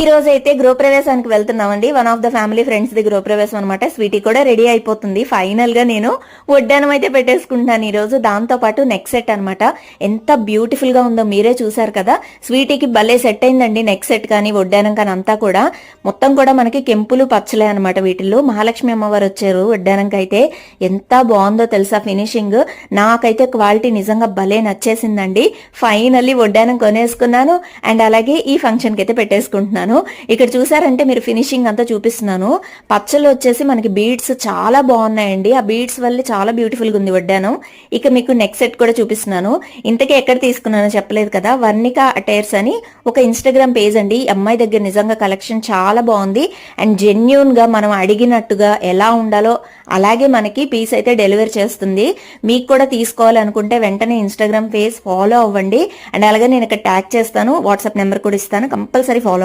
ఈ రోజు అయితే గృహప్రవేశానికి వెళ్తున్నామండి. One of the family friends the గృహప్రవేశం అనమాట స్వీటీ కూడా రెడీ అయిపోతుంది. ఫైనల్గా నేను వడ్డానం అయితే పెట్టేసుకుంటున్నాను ఈ రోజు దాంతో పాటు నెక్ సెట్ అనమాట ఎంత బ్యూటిఫుల్గా ఉందో మీరే చూసారు కదా. స్వీటీకి భలే సెట్ అయిందండి నెక్ సెట్ కానీ వడ్డానం కానీ అంతా కూడా. మొత్తం కూడా మనకి కెంపులు పచ్చలే అనమాట వీటిల్లో. మహాలక్ష్మి అమ్మవారు వచ్చారు వడ్డానంకి అయితే. ఎంత బాగుందో తెలుసా ఫినిషింగ్ నాకైతే క్వాలిటీ నిజంగా భలే నచ్చేసిందండి. ఫైనల్లీ వడ్డానం కొనేసుకున్నాను. అండ్ అలాగే ఈ ఫంక్షన్కి అయితే పెట్టేసుకుంటున్నాను. ఇక్కడ చూసారంటే మీరు ఫినిషింగ్ అంతా చూపిస్తున్నాను. పచ్చలు వచ్చేసి మనకి బీడ్స్ చాలా బాగున్నాయండి. ఆ బీడ్స్ వల్ల చాలా బ్యూటిఫుల్గా ఉంది వడ్డాను. ఇక మీకు నెక్ సెట్ కూడా చూపిస్తున్నాను. ఇంతకీ ఎక్కడ తీసుకున్నానో చెప్పలేదు కదా. వర్ణిక అటైర్స్ అని ఒక ఇన్స్టాగ్రామ్ పేజ్ అండి. ఈ అమ్మాయి దగ్గర నిజంగా కలెక్షన్ చాలా బాగుంది. అండ్ జెన్యున్గా మనం అడిగినట్టుగా ఎలా ఉండాలో అలాగే మనకి పీస్ అయితే డెలివరీ చేస్తుంది. మీకు కూడా తీసుకోవాలనుకుంటే వెంటనే ఇన్స్టాగ్రామ్ పేజ్ ఫాలో అవ్వండి. అండ్ అలాగే నేను ఇక్కడ ట్యాగ్ చేస్తాను. వాట్సాప్ నెంబర్ కూడా ఇస్తాను. Compulsory follow